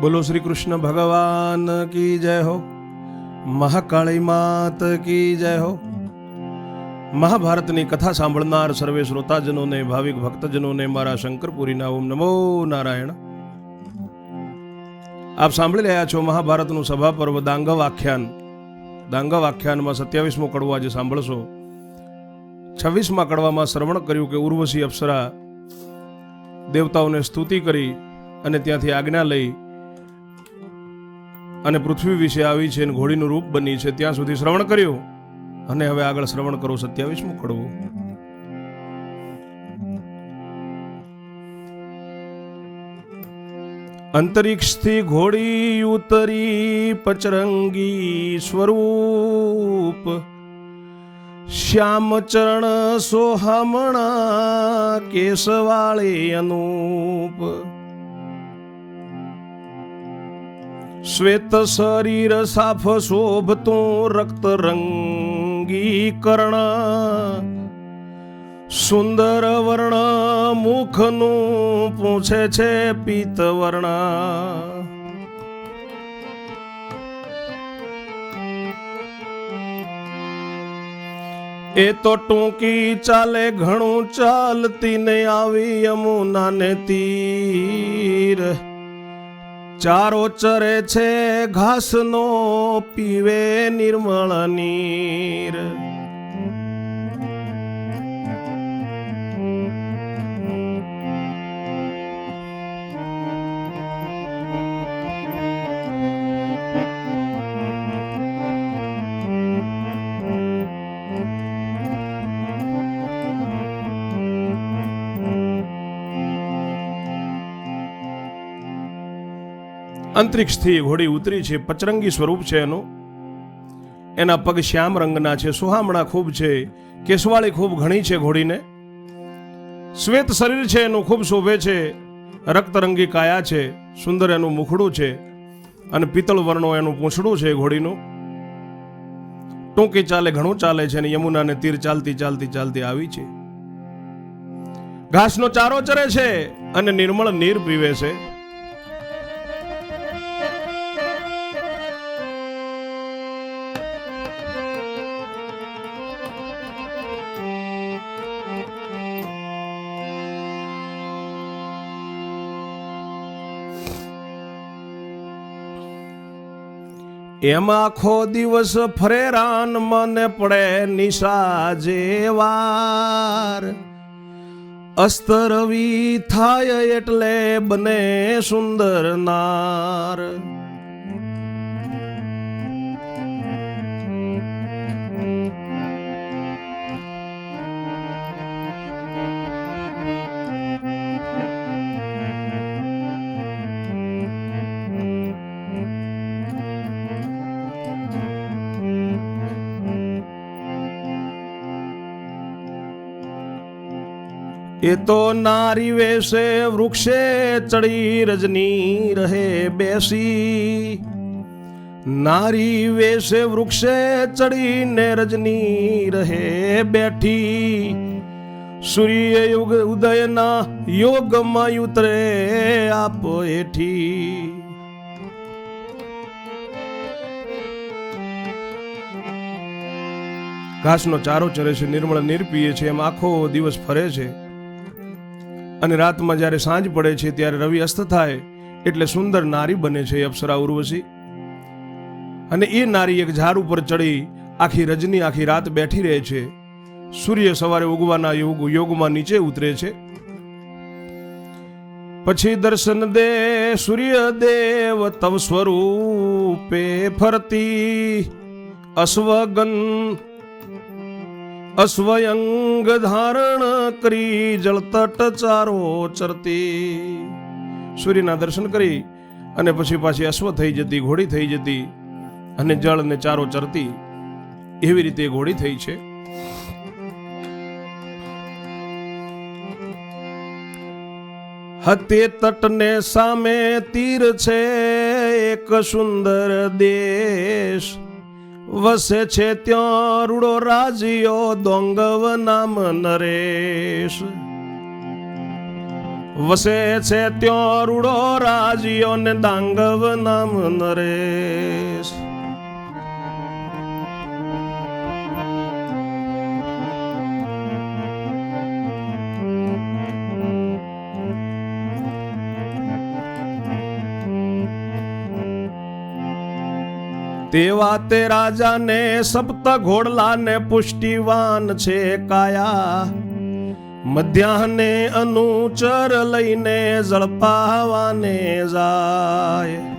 બોલો શ્રી કૃષ્ણ ભગવાન કી જય હો? મહાકાળી માત કી જય હો? મહાભારતની કથા સાંભળનાર સર્વે શ્રોતાજનોને, ભાવિક ભક્તજનોને મારા શંકરપુરીના ઓમ નમો નારાયણ. આપ સાંભળી રહ્યા છો મહાભારતનું સભા પર્વ દાંગવ આખ્યાન દાંગવ આખ્યાનમાં સત્યાવીસમો કડવો આજે સાંભળશો. છવ્વીસમાં કડવામાં શ્રવણ કર્યું કે ઉર્વશી અપ્સરા દેવતાઓને સ્તુતિ કરી અને ત્યાંથી આજ્ઞા લઈ અને પૃથ્વી વિશે આવી છે અને ઘોડીનું રૂપ બની છે, ત્યાં સુધી શ્રવણ કર્યું. અને હવે આગળ શ્રવણ કરો સત્યાવીસમું કડવું અંતરિક્ષથી ઘોડી ઉતરી પચરંગી સ્વરૂપ. શ્યામચરણ સોહામણા કેસવાળે અનુપ. શ્વેત શરીર સાફ શોભતું રક્ત રંગીકરણ. સુંદર વર્ણ મુખનું પૂછે છે પિત્ત વર્ણ. એ તો ટૂંકી ચાલે, ઘણું ચાલતી ને આવી યમુના ને તીર. ચારો ચરે છે ઘાસનો પીવે નિર્મળ નીર. અંતરિક્ષથી ઘોડી ઉતરી છે, પચરંગી સ્વરૂપ છે એનું. એના પગ શ્યામ રંગના છે, સુહામણા ખૂબ છે, કેસવાળી ખૂબ ઘણી છે ઘોડીને. શ્વેત શરીર છે એનું ખૂબ શોભે છે, રક્તરંગી કાયા છે, સુંદર એનું મુખડું છે, અને પિત્તળ વર્ણો એનું પૂંછડું છે ઘોડીનું. ટૂંકી ચાલે, ઘણું ચાલે છે અને યમુનાને તીર ચાલતી ચાલતી ચાલતી આવી છે. ઘાસનો ચારો ચરે છે અને નિર્મળ નીર પીવે છે. એમ આખો દિવસ ફરે રાન મને પડે નિશા જેવાર. અસ્તરવી થાય એટલે બને સુંદર નાર. એ તો નારી વેશે, વૃક્ષે ચડી રજની રહે બેસી. નારી વેશે, વૃક્ષે ચડીને રજની રહે બેઠી. સૂર્ય યુગ ઉદયના યોગમાં ઉતરે આપ હેઠી ઘાસનો ચારો ચરે છે, નિર્મળ નીર પીએ છે, એમ આખો દિવસ ફરે છે. અને રાતમાં જ્યારે સાંજ પડે છે ત્યારે રવિ અસ્ત થાય એટલે સુંદર નારી બને છે અપ્સરા ઉર્વશી. અને એ નારી એક ઝાડ ઉપર ચડી આખી રજની આખી રાત બેઠી રહે છે. સૂર્ય સવારે ઉગવાના યોગ યોગમાં નીચે ઉતરે છે. પછી દર્શન દે સૂર્યદેવ તવ સ્વરૂપે ફરતી અશ્વગન અશ્વયંગ ધારણ કરી જળતટ ચારો ચરતી. સૂર્યના દર્શન કરી અને પછી પાછી અશ્વ થઈ જતી, ઘોડી થઈ જતી અને જળ ને ચારો ચરતી. એવી રીતે ઘોડી થઈ છે. હતે તટને સામે તીર છે એક સુંદર દેશ. વસે છે ત્યાં રૂડો રાજીઓ દોંગવ નામ નરેશ. વસે છે ત્યો રૂડો રાજીઓ ને દાંગવ નામ નરેશ. તેવા તે રાજાને સપ્ત ઘોડલાને પુષ્ટિવાન છે કાયા. મધ્યાહને અનુચર લઈને ઝડપાવાને જાય.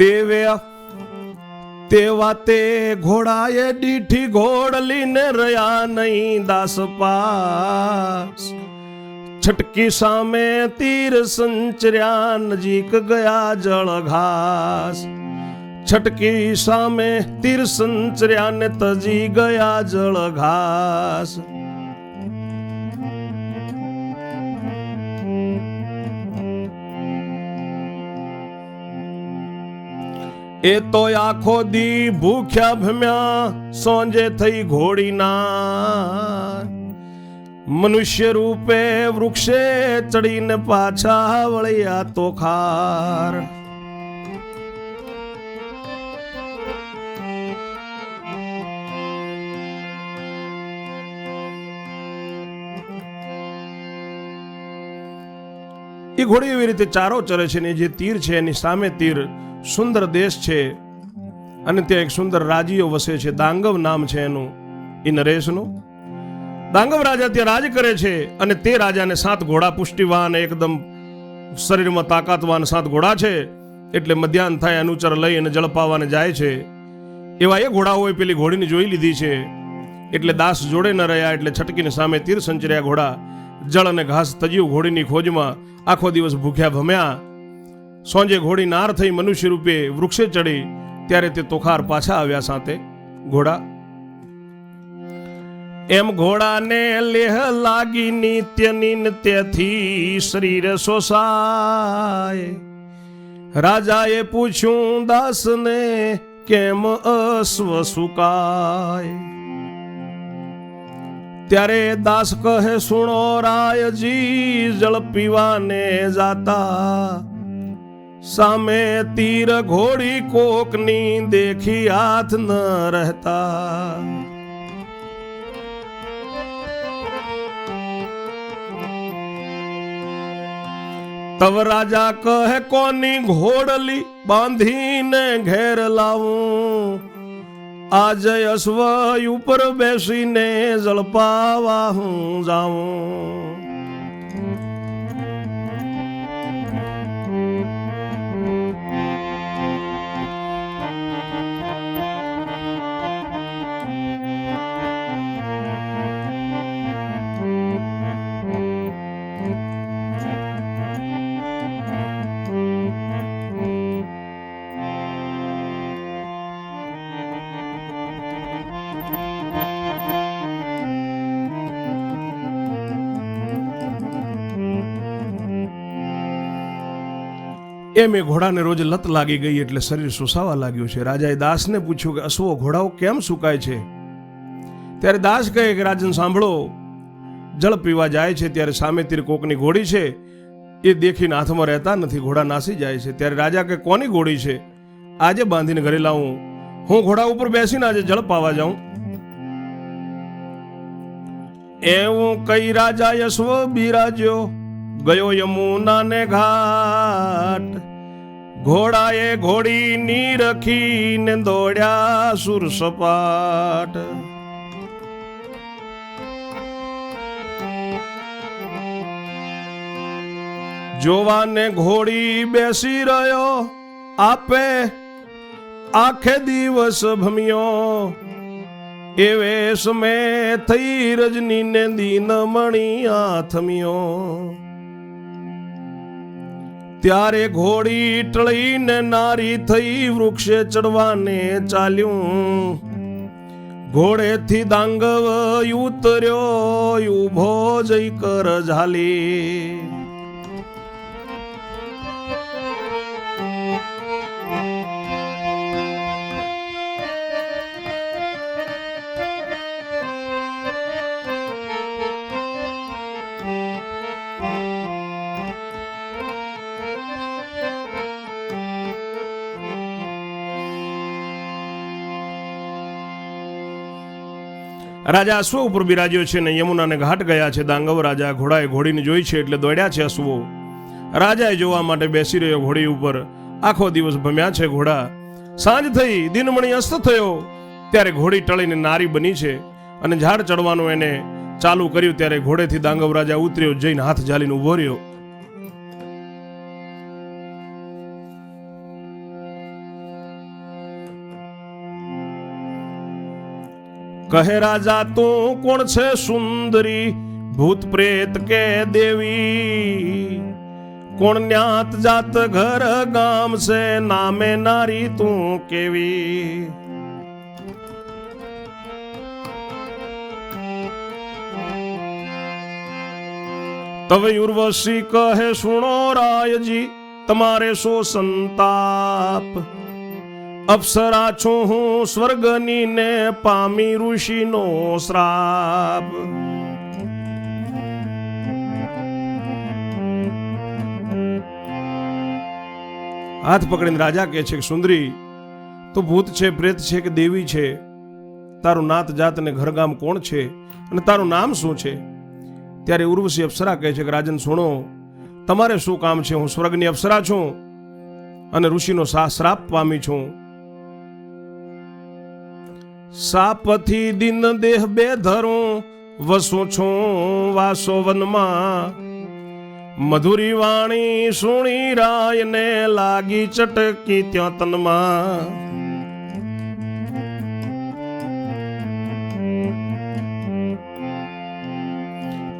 તેવે તેવા તે ઘોડાએ દીઠી ઘોડલીને રહ્યા નહીં દાસ પાસ. છટકી સામે તીર સંચર્યા નજીક ગયા જળ ઘાસ. છટકી સામે તીર સંચર્યા ને તજી ગયા જળ ઘાસ. એ તો આખો દી ભૂખ્યા ભમ્યા, સોંજે થઈ ઘોડીના મનુષ્ય રૂપે વૃક્ષે ચડીને પાછા વળ્યા તો ખાર. એ ઘોડી એવી રીતે ચારો ચરે છે ને જે તીર છે એની સામે તીર સુંદર દેશ છે અને ત્યાં એક સુંદર રાજીઓ વસે છે. દાંગવ નામ છે એનું એ નરેશનું. દાંગવ રાજા ત્યાં રાજ કરે છે અને તે રાજાને સાત ઘોડા પુષ્ટિવાન, એકદમ શરીરમાં તાકાતવાન સાત ઘોડા છે. એટલે મધ્યાહન થાય, અનુચર લઈ અને જળપાવાને જાય છે. એવા એ ઘોડાઓએ પેલી ઘોડીને જોઈ લીધી છે. એટલે દાસ જોડે ન રહ્યા, એટલે છટકીને સામે તીર સંચર્યા ઘોડા. જળ અને ઘાસ તજ્યું ઘોડીની ખોજમાં. આખો દિવસ ભૂખ્યા ભમ્યા. સોંજે ઘોડી નાર થઈ મનુષ્ય રૂપે વૃક્ષે ચડી ત્યારે તે તોખાર પાછા આવ્યા સાથે. ઘોડા, એમ ઘોડાને લેહ લાગી નિત્ય નિત્યથી શરીર સોસાય રાજાએ પૂછ્યું, દાસને કેમ અશ્વ સુકાય? ત્યારે દાસ કહે, સુણો, રાયજી, જળ પીવાને જાતા સામે તીર ઘોડી કોકની દેખી હાથ ન રહેતા. તવ રાજા કહે, કોની ઘોડલી બાંધીને ઘેર લાવું? આજે અશ્વ ઉપર બેસીને જળપાવા હું જાઉં. એમ એ ઘોડાને રોજ લત લાગી ગઈ એટલે શરીર સુસાવા લાગ્યું છે. રાજાએ દાસને પૂછ્યું કે, અશ્વો, ઘોડાઓ કેમ સુકાય છે? ત્યારે દાસ કહે કે, રાજન, સાંભળો. જળ પીવા જાય છે, ત્યારે સામે તીર કોકની ઘોડી છે. એ દેખીને હાથમાં રહેતા નથી, ઘોડા નાસી જાય છે. ત્યારે રાજા કે કોની ઘોડી છે? આજે બાંધીને ઘરે લાવું. હું ઘોડા ઉપર બેસીને આજે જળ પાવા જાઉં. એવું કઈ રાજા યશ્વ બિરાજ્યો? ગયો યમુનાને ઘાટ. ઘોડાએ ઘોડી ની રખીને દોડ્યા સુર સપાટ. જોવાને ઘોડી બેસી રહ્યો આપે, આખે દિવસ ભમ્યો. એ વેશ મેં થઈ રજનીને દીન મણી આથમ્યો ત્યારે ઘોડી ટળીને નારી થઈ વૃક્ષે ચડવાને ચાલ્યું. ઘોડેથી દાંગવ ઉતર્યો ઊભો જઈ કર ઝાલી. રાજા અશ્વ ઉપર બિરાજ્યો છે ને યમુનાને ઘાટ ગયા છે. દાંગવ રાજા ઘોડાએ ઘોડીને જોઈ છે એટલે દોડ્યા છે અશ્વો. રાજાએ જોવા માટે બેસી રહ્યો ઘોડી ઉપર. આખો દિવસ ભમ્યા છે ઘોડા. સાંજ થઈ, દિનમણી અસ્ત થયો. ત્યારે ઘોડી ટળીને નારી બની છે અને ઝાડ ચડવાનું એને ચાલુ કર્યું. ત્યારે ઘોડેથી દાંગવ રાજા ઉતર્યો, જઈને હાથ ઝાલીને ઊભો રહ્યો. કહે રાજા, તું કોણ છે સુંદરી? ભૂત પ્રેત કે દેવી? કોણ જ્ઞાત જાત ઘર ગામ છે? નામે નારી તું કેવી? તવે ઉર્વશી કહે, સુણો, રાયજી, તમારે સો સંતાપ? અપ્સરા છું હું સ્વર્ગની ને પામી ઋષિનો શ્રાપ. હાથ પકડીને રાજા કહે છે કે, સુંદરી, તો ભૂત છે, પ્રેત છે કે દેવી છે? તારું નાત, જાત અને ઘરગામ કોણ છે? અને તારું નામ શું છે? ત્યારે ઉર્વશી અપ્સરા કહે છે કે, રાજન, સુણો, તમારે શું કામ છે? હું સ્વર્ગની અપ્સરા છું અને ઋષિનો શ્રાપ પામી છું. સાપથી દિન દેહ બે ધરું, વસું છું વાસો વનમાં મધુરી વાણી સુણી રાય ને લાગી ચટકી ત્યાં તનમાં.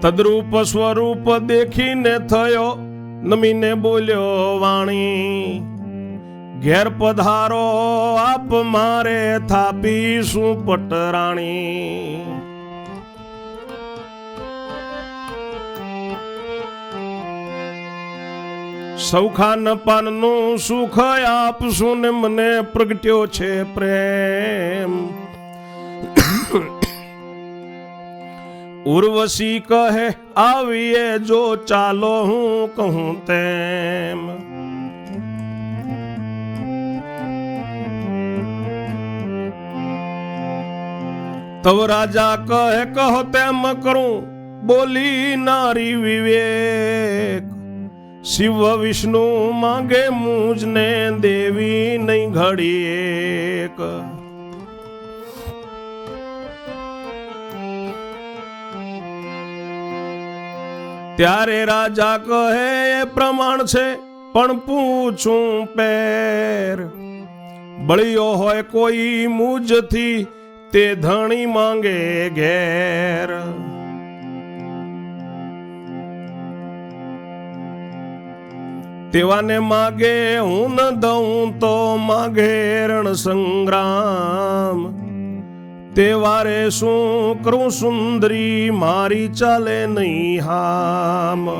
તદ્રુપ સ્વરૂપ દેખીને થયો નમીને બોલ્યો વાણી. ઘેર પધારો, આપ મારે થાપીશું પટરાણી. સૌખાન પાનનું સુખ આપશું ને મને પ્રગટ્યો છે પ્રેમ. ઉર્વશી કહે, આવીએ જો ચાલો હું કહું તેમ. તવ રાજા કહે, કહો તેમ કરું. બોલી નારી વિવેક. શિવ વિષ્ણુ માંગે મુજને દેવી નહીં ઘડી એક. ત્યારે રાજા કહે, એ પ્રમાણ છે, પણ પૂછું પેર. બળિયો હોય કોઈ મુજથી તે ધણી માંગે ઘેર. તેવાને માગે, હું ન દઉં તો માગે રણ સંગ્રામ. તેવારે શું કરું સુંદરી, મારી ચાલે નહીં હામ.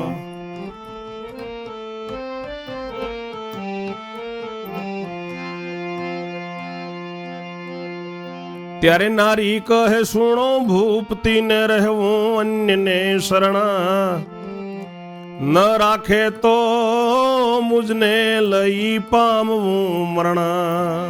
ત્યારે નારી કહે, સુણો, ભૂપતિને રહેવું અન્યને શરણા. ન રાખે તો મુજને લઈ પામવું મરણા.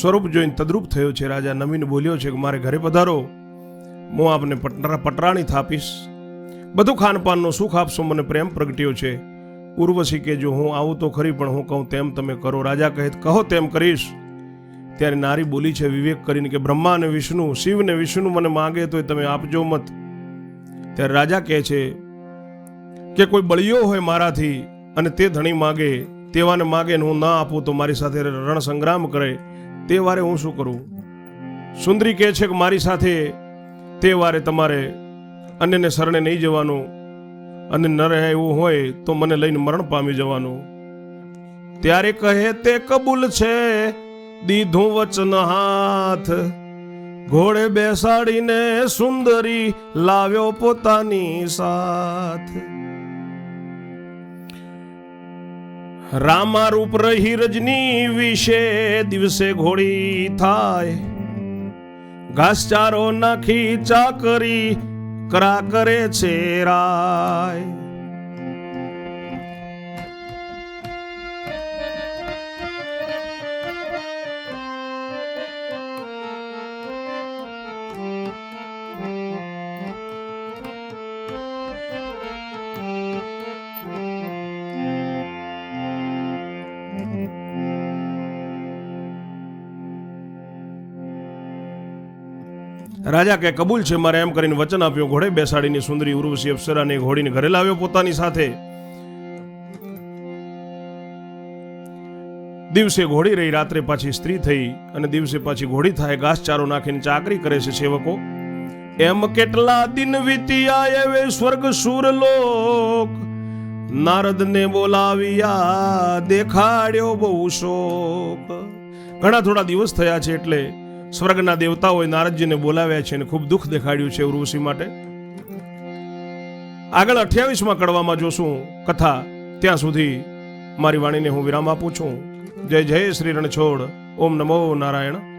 સ્વરૂપ જોઈને તદ્રુપ થયો છે. રાજા નવીન બોલ્યો છે કે મારે ઘરે પધારો. હું આપને પટરા પટરાણી થાપીશ. બધું ખાનપાનનો સુખ આપશો, મને પ્રેમ પ્રગટ્યો છે. ઉર્વશી કે જો હું આવું તો ખરી, પણ હું કહું તેમ તમે કરો. રાજા કહે, કહો તેમ કરીશ. ત્યારે નારી બોલી છે, વિવેક કરીને કે બ્રહ્મા અને વિષ્ણુ, શિવ ને વિષ્ણુ મને માગે તો તમે આપજો મત. ત્યારે રાજા કહે છે કે કોઈ બળિયો હોય મારાથી અને તે ધણી માગે, તેવાને માગે હું ના આપું તો મારી સાથે રણ સંગ્રામ કરે. તે વારે હું શું કરું? સુંદરી કહે છે કે મારી સાથે તે વારે તમારે અન્યને શરણે નહીં જવાનું અને ન રહે એવું હોય તો મને લઈને મરણ પામી જવાનું. ત્યારે કહે તે કબૂલ છે, દીધું વચન હાથ. ઘોડે બેસાડીને સુંદરી લાવ્યો પોતાની સાથ. રામા રૂપ રહી રજની વિશે દિવસે ઘોડી થાય. ઘાસચારો નાખી ચાકરી કરા કરે છે રાય. રાજા કે કબૂલ છે, મારે એમ કરીને વચન આપ્યું, ઘોડે બેસાડીની સુંદરી ઉર્વશી અપ્સરાને ઘોડીને ઘરે લાવ્યો પોતાની સાથે. દિવસે ઘોડી રહી, રાત્રે પાછી સ્ત્રી થઈ અને દિવસે પાછી ઘોડી થાય, ઘાસચારો નાખીને ચાકરી કરે છે સેવકો. એમ કેટલા દિન વીત્યા એવે સ્વર્ગ સુર લોક, નારદને બોલાવ્યા દેખાડ્યો બહુ શોક. ઘણા થોડા દિવસ થયા છે એટલે સ્વર્ગના દેવતાઓએ નારદજીને બોલાવ્યા છે અને ખૂબ દુઃખ દેખાડ્યું છે ઉર્વશી માટે. આગળ અઠ્યાવીસમાં કડવામાં જોશું કથા. ત્યાં સુધી મારી વાણીને હું વિરામ આપું છું. જય જય શ્રી રણછોડ. ઓમ નમો નારાયણ.